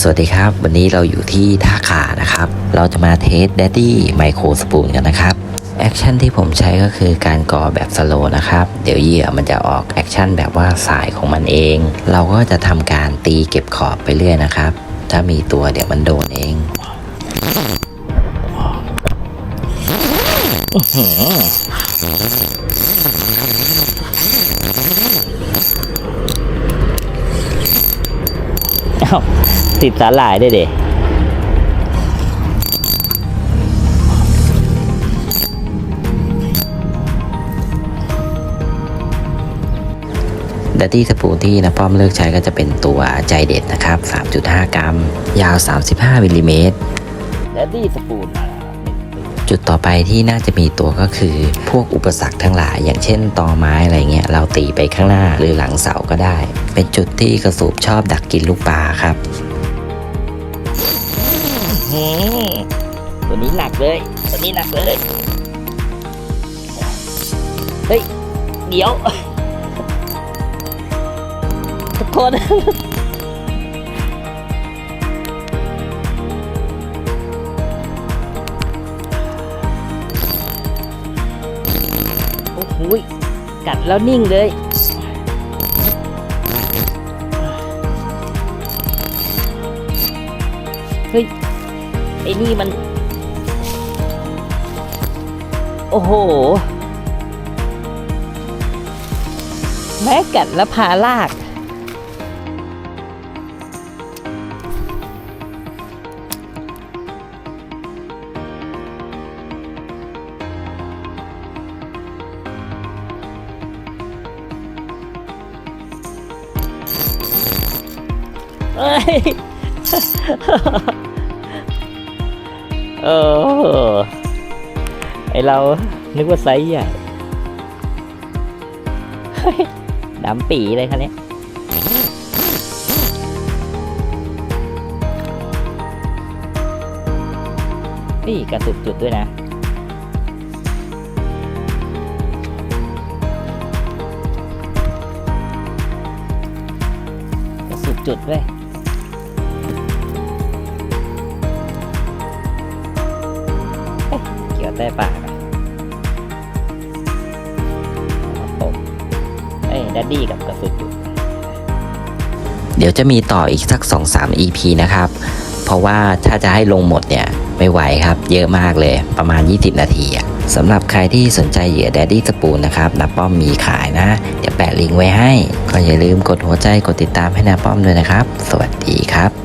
สวัสดีครับ วันนี้เราอยู่ที่ท่าขานะครับ เราจะมาเทส Daddy Micro Spoon กันนะครับแอคชั่นที่ผมใช้ก็คือการก่อแบบสโลนะครับ เดี๋ยวเหยื่อมันจะออกแอคชั่นแบบว่าสายของมันเอง เราก็จะทำการตีเก็บขอบไปเรื่อยนะครับ ถ้ามีตัวเดี๋ยวมันโดนเองอาวติดสาหร่ายได้เด็ดัตตี้สปูนที่นะป้อมเลือกใช้ก็จะเป็นตัวใจเด็ดนะครับ 3.5 กรัม ยาว 35มิลลิเมตรแดดดี้สปูนจุดต่อไปที่น่าจะมีตัวก็คือ พวกอุปสรรคทั้งหลาย อย่างเช่นตอไม้อะไรเงี้ย เราตีไปข้างหน้าหรือหลังเสาก็ได้ เป็นจุดที่กระสูบชอบดักกินลูกปลาครับตัวนี้หนักเลย ตัวนี้หนักเลย เฮ้ย เดี๋ยว ทุกคนโอ้โหกัดแล้วนิ่งเลย ฮ้ย ไอ้นี่มัน โอ้โห แม้กัดแล้วพาลาก เอ้ย เออไอเรานึกว่าไซส์ใหญ่ดำปีเลยคันนี้ยนี่กระตุกจุดด้วยนะกระสุกจุดด้วย ใต้ปากอะครับผมเอ้ยดัดดี้กับกระสุนอยู่เดี๋ยวจะมีต่ออีกสัก 2-3 EP นะครับ เพราะว่าถ้าจะให้ลงหมดเนี่ย ไม่ไหวครับ เยอะมากเลยประมาณ 20 นาทีสำหรับใครที่สนใจเหยื่อ Daddy Spoon นะครับนาป้อมมีขายนะ เดี๋ยวแปะลิงก์ไว้ให้ ก็อย่าลืมกดหัวใจกดติดตามให้นาป้อมด้วยนะครับ สวัสดีครับ